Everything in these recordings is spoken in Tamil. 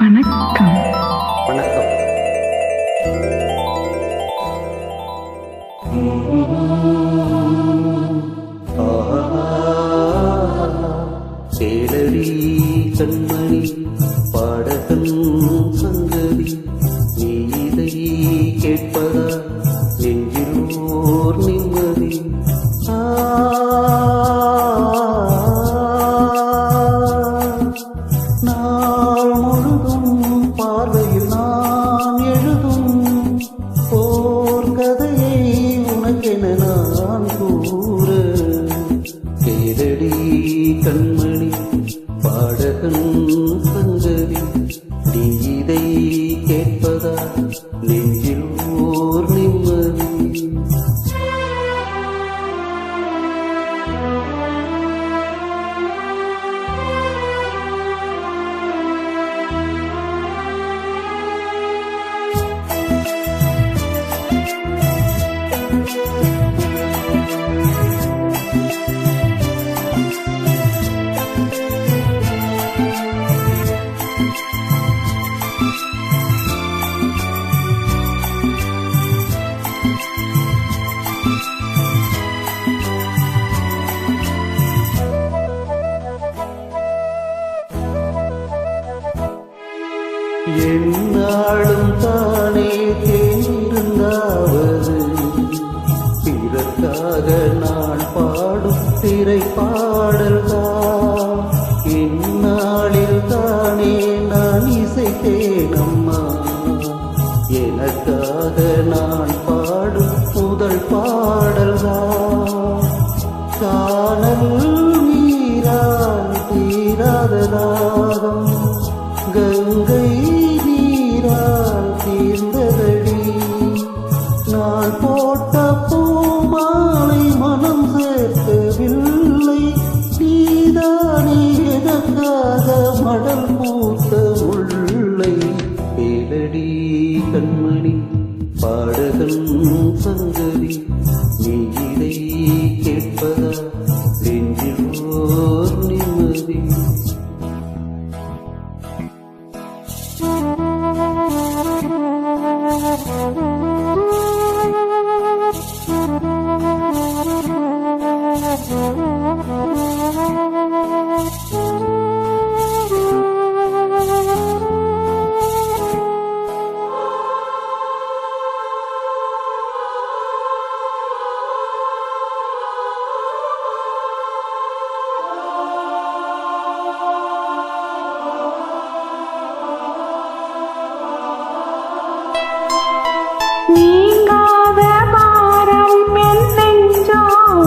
வணக்கம். வணக்கம். சேலரி கண்மணி பாடகம் சங்கரி. கண்மணி பாடகன் சங்கதி என்னாலும் தானே தேர்ந்தாவது பிறக்காக நான் பாடும் திரை பாடல்தான் இந்நாளில் தானே நான் இசைத்தேனம்மா எனக்காக நான் பாடும் முதல் பாடல்தான் காணல் நீரான் தீராத தாகம் கங்கை கண்மணி பாடகன் சங்கதி நீ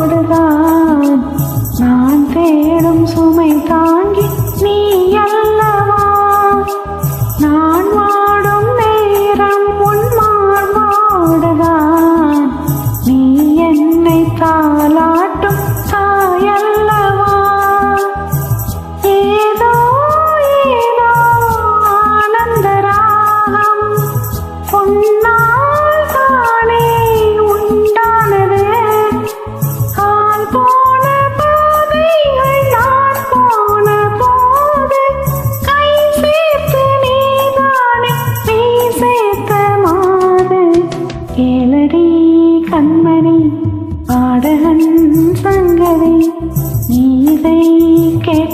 நீங்காத